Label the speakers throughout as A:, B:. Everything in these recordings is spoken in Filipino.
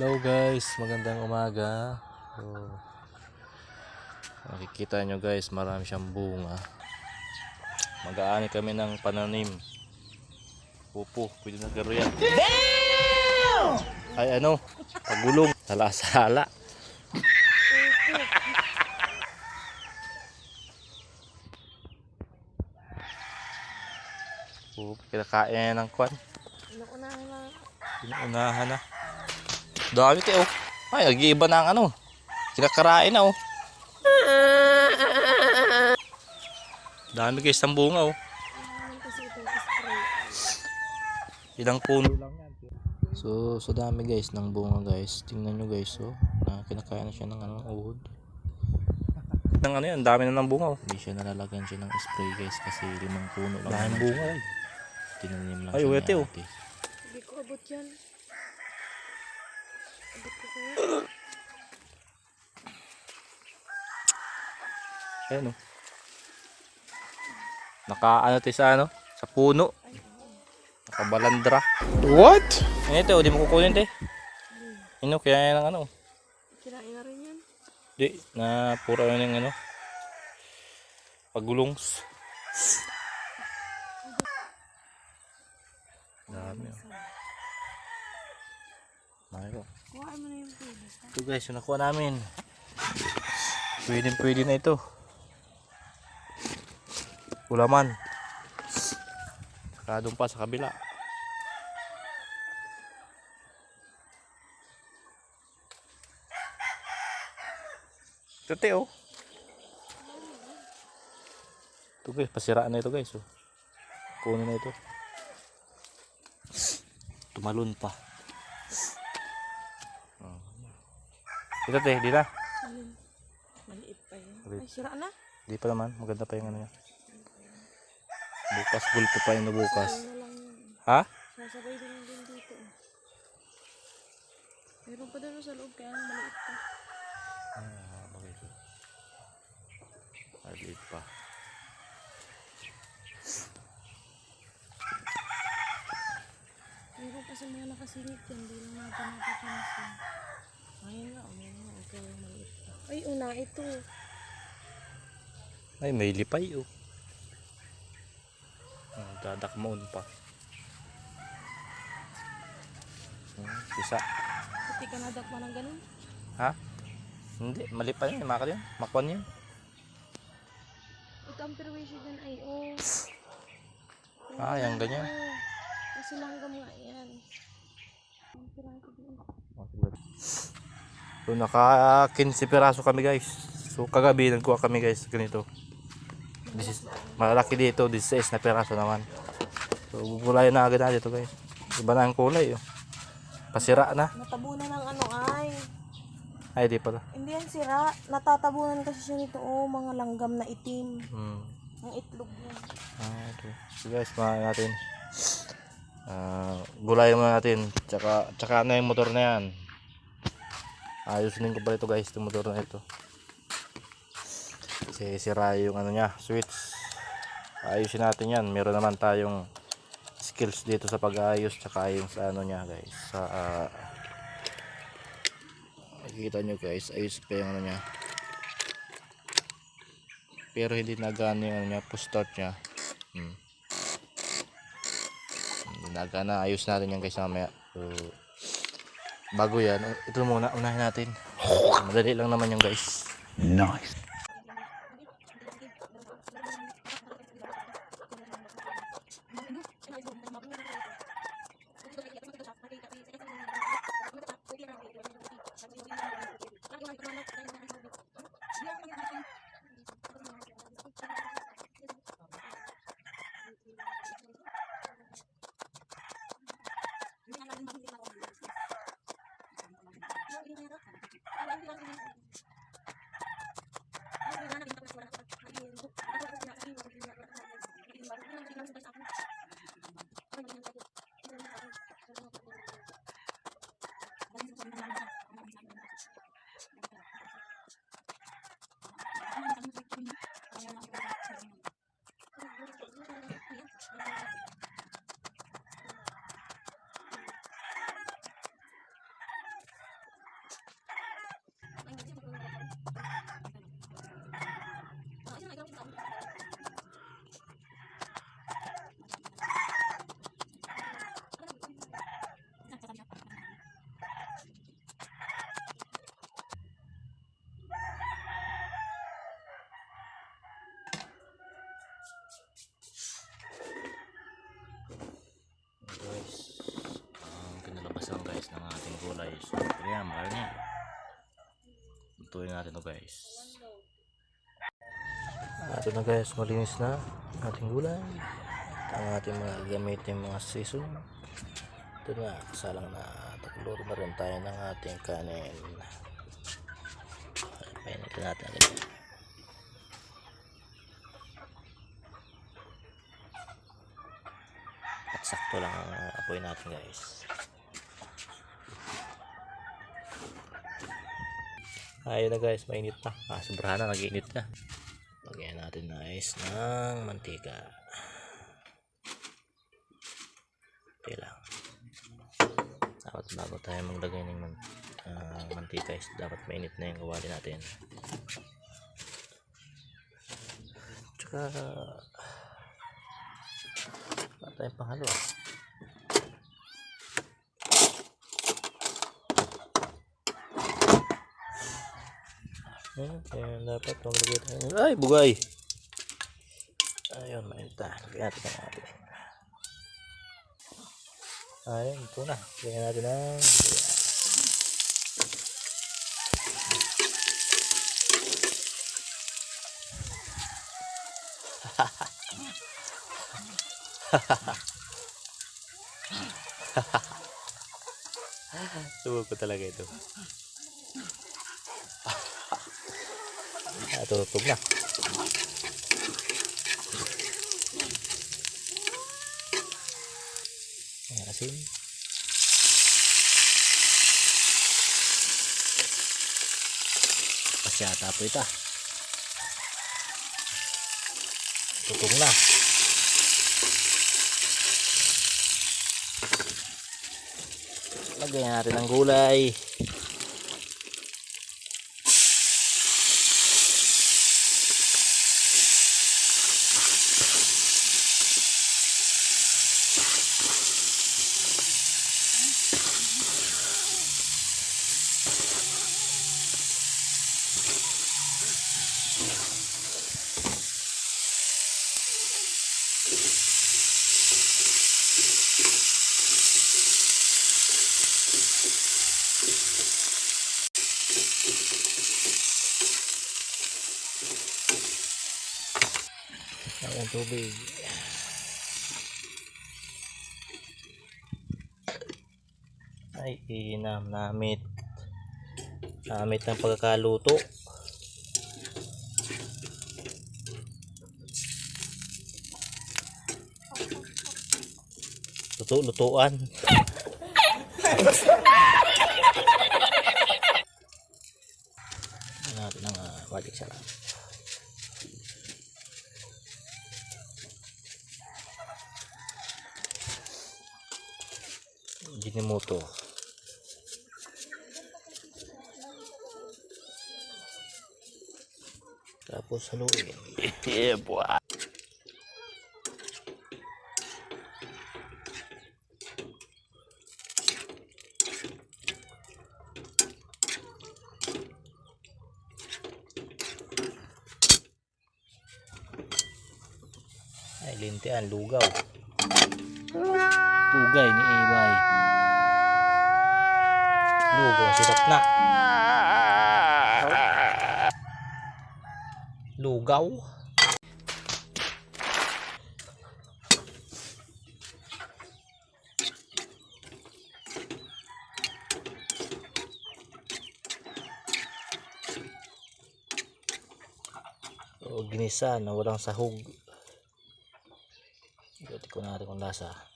A: Hello guys, magandang umaga. So, makikita nyo guys, marami siyang bunga. Mag-aani kami ng pananim. Pupo, pwede na garo yan. Ay ano, pagulong, sala-sala. Pupo, kinakain ng kwan.
B: Inuunahan na.
A: Inuunahan na. Dami kayo. Ay, nag-iiba na ang ano. Kinakarain na oh. Dami guys ng bunga oh. Ilang puno lang yan. So, so dami guys ng bunga guys. Tingnan nyo guys oh. Na kinakain na siya ng ano, uhod. Ng ano yan, dami na ng bunga oh. Hindi siya nalalagyan siya ng spray guys kasi limang puno lang. Dami bunga eh. Tinanim lang Ay,
B: oh.
A: wete,
B: eh.
A: oh.
B: Hindi ko abot yan.
A: Ayan oh. Naka ano tayo sa ano? Sa puno. Nakabalandra.
C: What?
A: Ano ito, di mo kukunin te. Ino, kaya yan ang ano.
B: Kinain na rin yan.
A: Di, na pura yun yung ano. Pagulongs. Dami oh. Dami ko.
B: Kuhaan mo na yung tubo.
A: Ito guys, yung nakuha namin. Pwede pwede na ito. Ulaman. Saka doon pa sa kabila. Ito te oh. Ito guys, pasiraan na ito guys oh. Kunin na ito. Tumalon pa. Ito te, di na.
B: Maliit pa yun. Ay, sira na.
A: Di pa naman, maganda pa yung ano niya. Bukas, gulpo pa yun na bukas. Ha?
B: Sasabay din din dito. Meron pa doon sa loob kaya maliit pa.
A: Ah, bagay ko. Maliit pa.
B: Meron pa sa mga nakasilip yan. Hindi lang natin napapansin. Ayun nga, oh, maliit pa. Ay, una ito.
A: Ay, may lipay oh. Ah, dadakmaon pa. Hmm, isa.
B: Pati ka nadakma ng ganun.
A: Ha? Hindi, mali pa yun. Maka yun. Makwan yun.
B: Ito ang perwisyo dyan ay oh.
A: Ah, yung ganyan.
B: Kasi langgam nga yan. Ang piraso din.
A: So, naka 15 piraso kami guys. So, kagabi nagkuha kami guys. Ganito. This is, malaki dito. 16 na piraso naman. So, gugulayan na agad na dito guys. Iba na ang kulay oh. Pasira na.
B: Natabunan ng ano ay.
A: Ay, di pala.
B: Hindi yan sira. Natatabunan kasi siya nito oh. Mga langgam na itim.
A: Hmm.
B: Ang itlog niya.
A: Ah, okay. So guys, mga natin. Ah, gulayan muna natin. Tsaka, tsaka na yung motor na yan. Ayusin ko pala ito guys, itong motor na ito. Kasi sira yung ano niya, switch. Ayusin natin yan. Meron naman tayong skills dito sa pag-ayos tsaka yung sa ano niya guys. Sa ah, makikita nyo guys, ayos pa yung ano niya. Pero hindi nagana yung ano niya, push start niya. Hmm. Hindi nagana, ayos natin yan guys mamaya. So, bago yan, ito muna, unahin natin. Madali lang naman yung guys.
C: Nice.
A: Kaya mahal niya. Lutuin natin to guys. Ito na guys, malinis na ating gulay. Ang ating mga gamitin mga season. Ito na, kasalang na takluro na rin tayo ng ating kanin. Painitin natin agad. yan. Sakto lang ang apoy natin guys. Ayun na guys, mainit na. Ah, sobrahan na, nag-iinit na. Lagyan natin guys ng mantika. Okay lang. Dapat bago tayo maglagay ng man, ah, mantika is dapat mainit na yung kawali natin. Tsaka wala tayong panghalo Ayan, kaya dapat maglagay tayo. Ay, bugay! Ayun, mainit na. Lagyan natin ang ating. Ayun, ito na. Lagyan natin ng... Subo ko talaga ito. Ah, tutog na. Ayan, asin. Pasyata po ito. Tutog na. Lagyan natin ng gulay. Ang tubig. Ay, inam namit. Namit ng pagkakaluto. Luto, lutuan. Natin ang uh, balik sarap. Jinimoto. Tapos haluin. yeah, boy. Ay, lintian, lugaw. Tugay ni Ibay. Lugaw, sirat na. Lugaw. O ginisa na walang sahog. Ito ko natin kung lasa.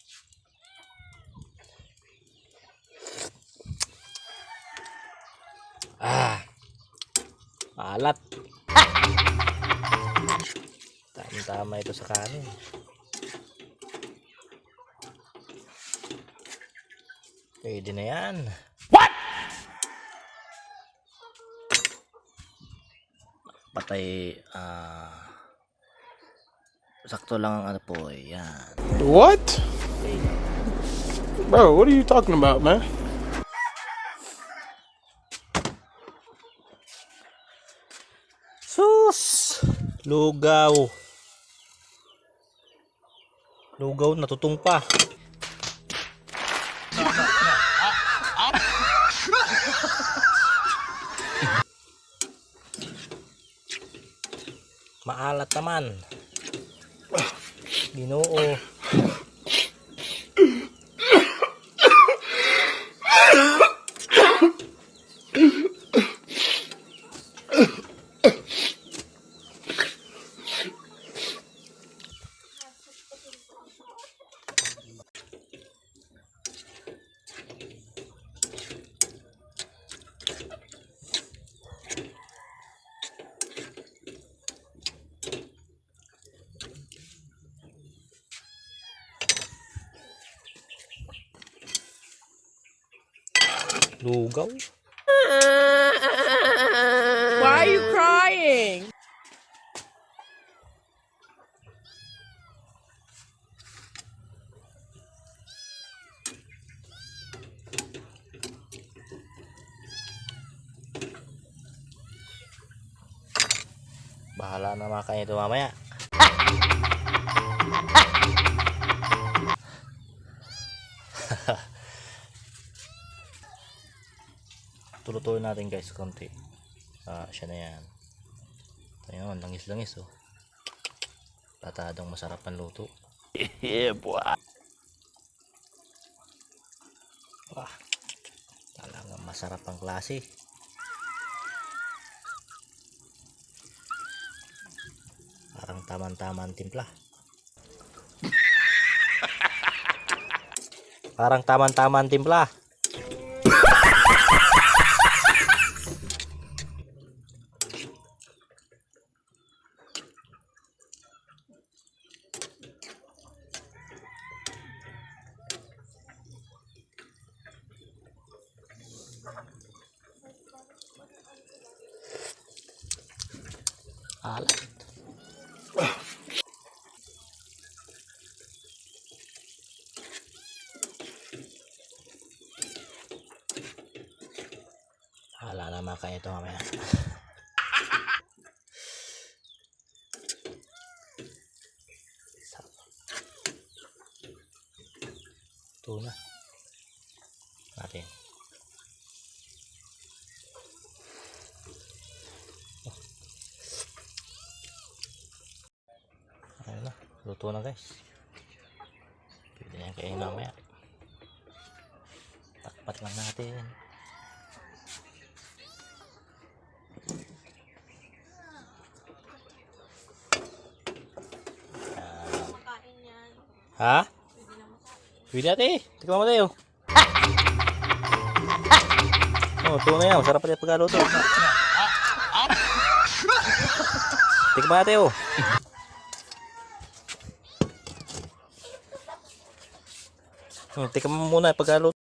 A: Alat. Tama-tama ito sa kanin. Pwede na yan. What? Patay, ah... sakto lang ang ano po, eh, yan.
C: What? Bro, what are you talking about, man?
A: Sus! Lugaw. Lugaw, natutong pa. Maalat naman. Ginoo. Lugaw.
B: Why are you crying?
A: Bahala na makain ito mamaya. Tulutuin natin guys konti. Ah, siya na yan. Ayun, langis-langis oh. Patadong masarap ang luto. yeah, boy. Wah, talagang masarap ang klase. Parang tamang-tama ang timpla. Parang tamang-tama ang timpla. Alat. Wala na makain ito mamaya. Ito na. Natin. Ayun na. Luto na guys. Pwede na yung kainin mamaya. Takpat lang natin. Ha? Pwede natin. Tignan mo tayo. Oh, ito na yan. Masarap pala yung pagkaluto. Tignan natin oh. Oh, tika mo muna pagkaluto.